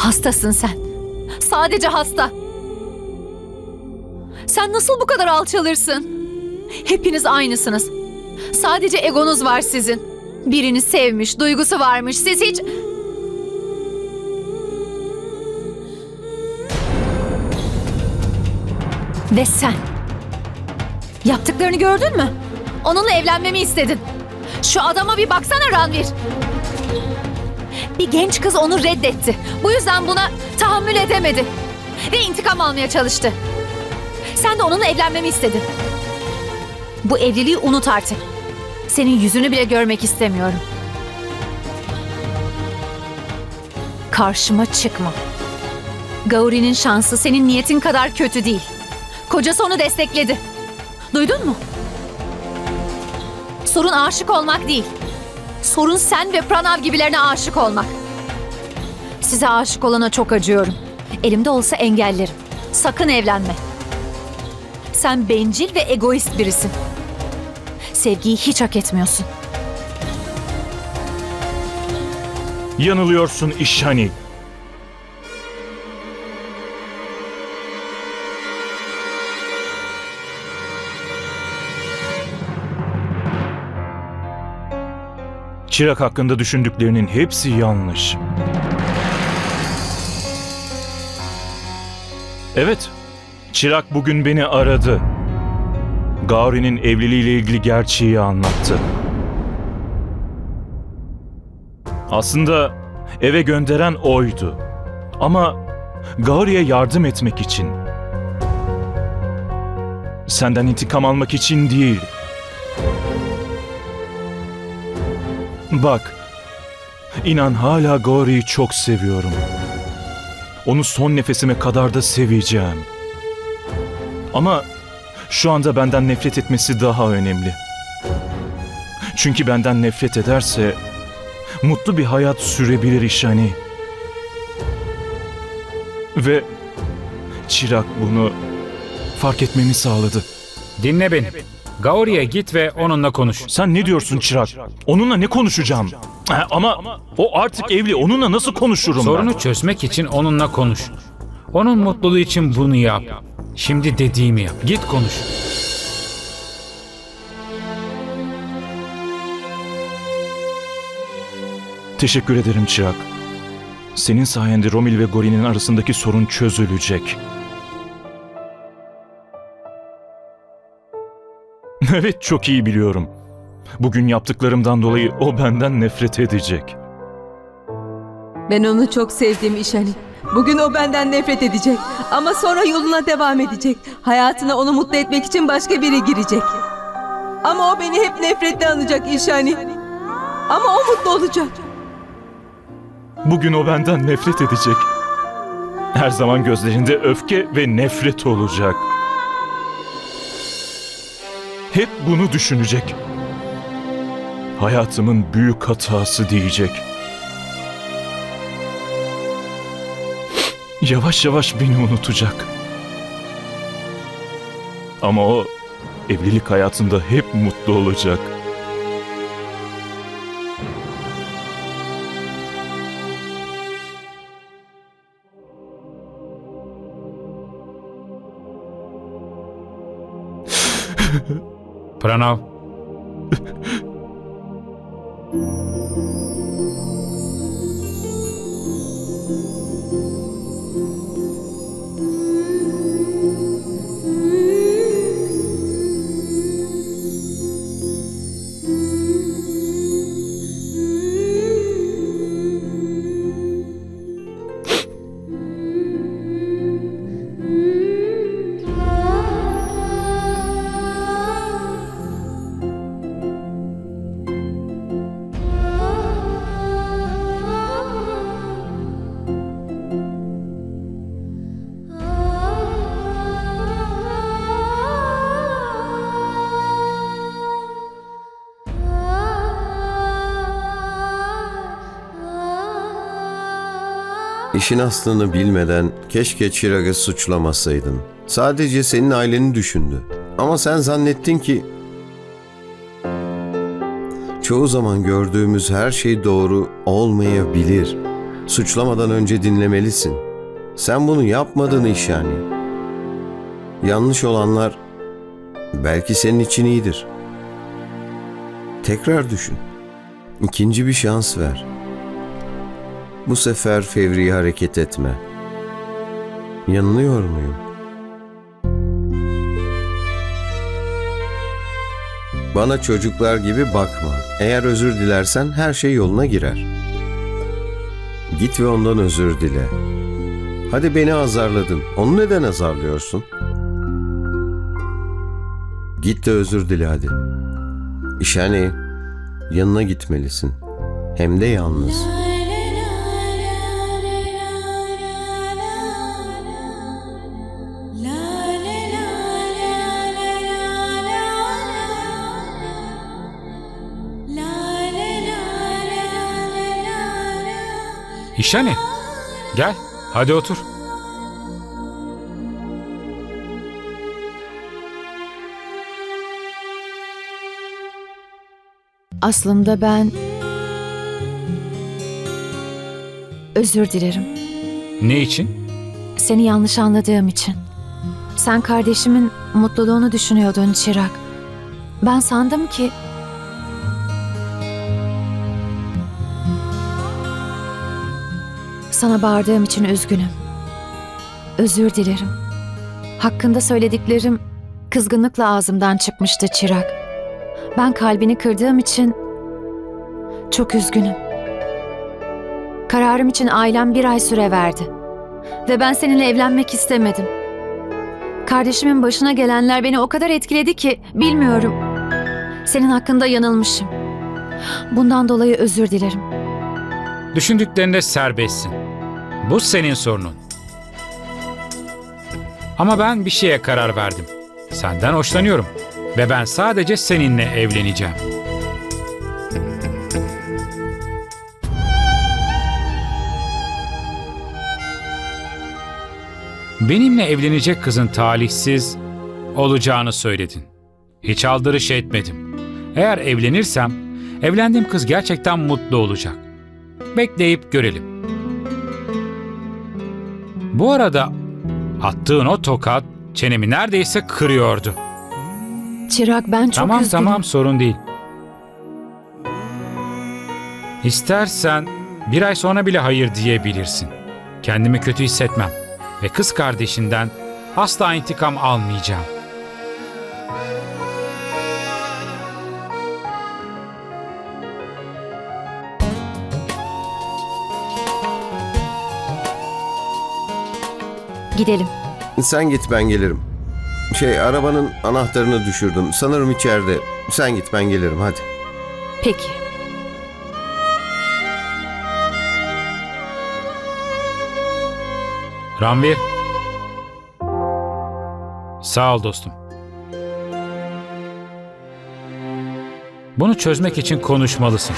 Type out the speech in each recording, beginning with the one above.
Hastasın sen. Sadece hasta. Sen nasıl bu kadar alçalırsın? Hepiniz aynısınız. Sadece egonuz var sizin. Birini sevmiş, duygusu varmış. Siz hiç... Ve sen? Yaptıklarını gördün mü? Onunla evlenmemi istedin. Şu adama bir baksana Ranvir. Bir genç kız onu reddetti. Bu yüzden buna tahammül edemedi. Ve intikam almaya çalıştı. Sen de onunla evlenmemi istedin. Bu evliliği unut artık. Senin yüzünü bile görmek istemiyorum. Karşıma çıkma. Gauri'nin şansı senin niyetin kadar kötü değil. Kocası onu destekledi. Duydun mu? Sorun aşık olmak değil. Sorun sen ve Pranav gibilerine aşık olmak. Size aşık olana çok acıyorum. Elimde olsa engellerim. Sakın evlenme. Sen bencil ve egoist birisin. Sevgiyi hiç hak etmiyorsun. Yanılıyorsun İşhani. Çırak hakkında düşündüklerinin hepsi yanlış. Evet, Çırak bugün beni aradı. Gauri'nin evliliğiyle ilgili gerçeği anlattı. Aslında eve gönderen oydu. Ama Gauri'ye yardım etmek için. Senden intikam almak için değil. Bak, inan hala Gauri'yi çok seviyorum. Onu son nefesime kadar da seveceğim. Ama şu anda benden nefret etmesi daha önemli. Çünkü benden nefret ederse mutlu bir hayat sürebilir işani. Ve Çırak bunu fark etmemi sağladı. Dinle beni. Gauri'ye git ve onunla konuş. Sen ne diyorsun Çırak? Onunla ne konuşacağım? Ha, ama o artık evli. Onunla nasıl konuşurum Sorunu ben? çözmek için onunla konuş. Onun mutluluğu için bunu yap. Şimdi dediğimi yap. Git konuş. Teşekkür ederim Çırak. Senin sayende Romil ve Gori'nin arasındaki sorun çözülecek. evet çok iyi biliyorum. Bugün yaptıklarımdan dolayı o benden nefret edecek. Ben onu çok sevdim İşani. Bugün o benden nefret edecek ama sonra yoluna devam edecek. Hayatına onu mutlu etmek için başka biri girecek. Ama o beni hep nefretle anacak İşani. Ama o mutlu olacak. Bugün o benden nefret edecek. Her zaman gözlerinde öfke ve nefret olacak. Hep bunu düşünecek. Hayatımın büyük hatası diyecek. Yavaş yavaş beni unutacak. Ama o evlilik hayatında hep mutlu olacak. Pranav. İşin aslını bilmeden keşke Çırag'ı suçlamasaydın. Sadece senin aileni düşündü. Ama sen zannettin ki... Çoğu zaman gördüğümüz her şey doğru olmayabilir. Suçlamadan önce dinlemelisin. Sen bunu yapmadın iş yani. Yanlış olanlar belki senin için iyidir. Tekrar düşün. İkinci bir şans ver. Bu sefer fevri hareket etme. Yanılıyor muyum? Bana çocuklar gibi bakma. Eğer özür dilersen her şey yoluna girer. Git ve ondan özür dile. Hadi beni azarladın. Onu neden azarlıyorsun? Git de özür dile hadi. İşhani yanına gitmelisin. Hem de yalnız. İşhani gel hadi otur. Aslında ben... Özür dilerim. Ne için? Seni yanlış anladığım için. Sen kardeşimin mutluluğunu düşünüyordun Çırak. Ben sandım ki... Sana bağırdığım için üzgünüm. Özür dilerim. Hakkında söylediklerim kızgınlıkla ağzımdan çıkmıştı Çırak. Ben kalbini kırdığım için çok üzgünüm. Kararım için ailem bir ay süre verdi. Ve ben seninle evlenmek istemedim. Kardeşimin başına gelenler beni o kadar etkiledi ki bilmiyorum. Senin hakkında yanılmışım. Bundan dolayı özür dilerim. Düşündüklerinde serbestsin. Bu senin sorunun. Ama ben bir şeye karar verdim. Senden hoşlanıyorum. Ve ben sadece seninle evleneceğim. Benimle evlenecek kızın talihsiz olacağını söyledin. Hiç aldırış etmedim. Eğer evlenirsem, evlendiğim kız gerçekten mutlu olacak. Bekleyip görelim. Bu arada attığın o tokat çenemi neredeyse kırıyordu. Çırak ben çok tamam üzgünüm. tamam sorun değil. İstersen bir ay sonra bile hayır diyebilirsin. Kendimi kötü hissetmem ve kız kardeşinden asla intikam almayacağım. Gidelim. Sen git ben gelirim. Şey arabanın anahtarını düşürdüm. Sanırım içeride. Sen git ben gelirim hadi. Peki. Ranvir. Sağ ol dostum. Bunu çözmek için konuşmalısın.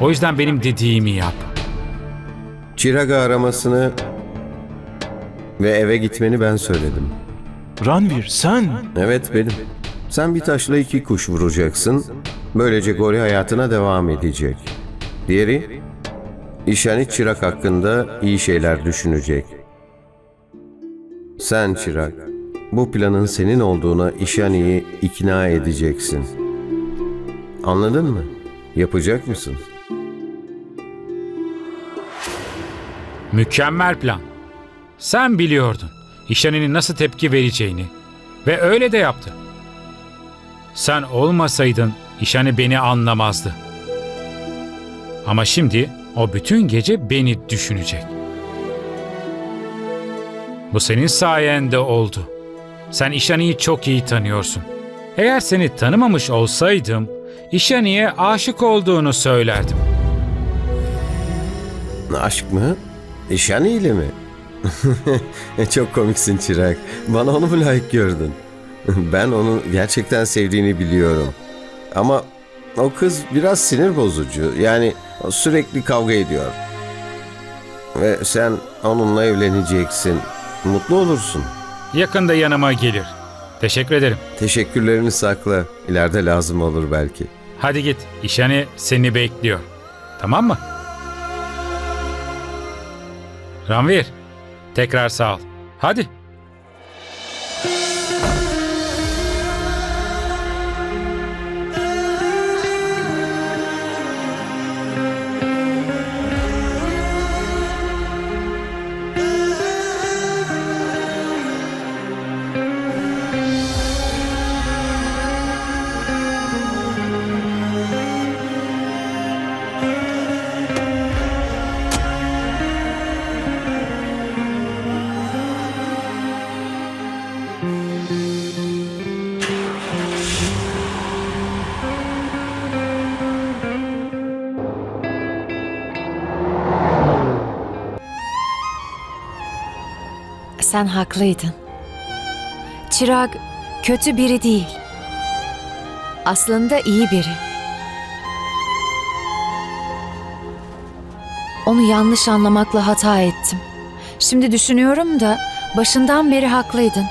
O yüzden benim dediğimi yap. Çiraga aramasını ve eve gitmeni ben söyledim. Ranvir sen... Evet benim. Sen bir taşla iki kuş vuracaksın. Böylece Gori hayatına devam edecek. Diğeri, İşani Çırak hakkında iyi şeyler düşünecek. Sen Çırak, bu planın senin olduğuna İşani'yi ikna edeceksin. Anladın mı? Yapacak mısın? Mükemmel plan. Sen biliyordun İşhane'nin nasıl tepki vereceğini ve öyle de yaptı. Sen olmasaydın İşhane beni anlamazdı. Ama şimdi o bütün gece beni düşünecek. Bu senin sayende oldu. Sen İşhane'yi çok iyi tanıyorsun. Eğer seni tanımamış olsaydım İşhane'ye aşık olduğunu söylerdim. Aşk mı? İşani ile mi? Çok komiksin Çırak. Bana onu mu layık gördün? Ben onu gerçekten sevdiğini biliyorum. Ama o kız biraz sinir bozucu. Yani sürekli kavga ediyor. Ve sen onunla evleneceksin. Mutlu olursun. Yakında yanıma gelir. Teşekkür ederim. Teşekkürlerini sakla. İleride lazım olur belki. Hadi git. İşhane seni bekliyor. Tamam mı? Ranvir, tekrar sağ ol. Hadi. Sen haklıydın. Çırag kötü biri değil. Aslında iyi biri. Onu yanlış anlamakla hata ettim. Şimdi düşünüyorum da başından beri haklıydın.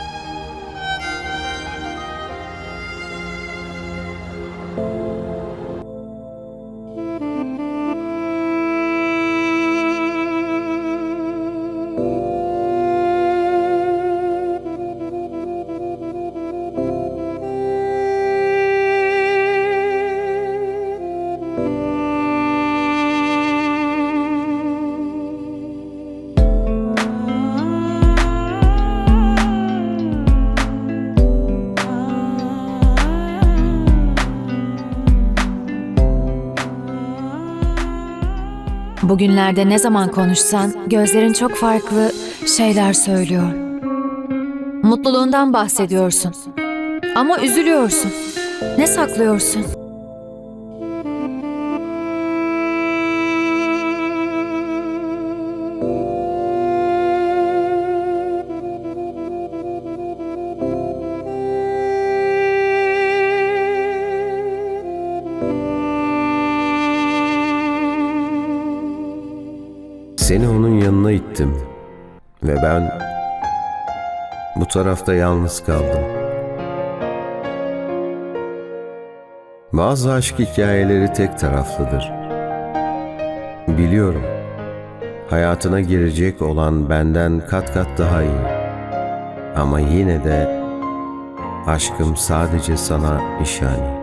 Bugünlerde ne zaman konuşsan gözlerin çok farklı şeyler söylüyor. Mutluluğundan bahsediyorsun. Ama üzülüyorsun. Ne saklıyorsun? Onun yanına ittim. Ve ben bu tarafta yalnız kaldım. Bazı aşk hikayeleri tek taraflıdır. Biliyorum. Hayatına girecek olan benden kat kat daha iyi. Ama yine de aşkım sadece sana işani.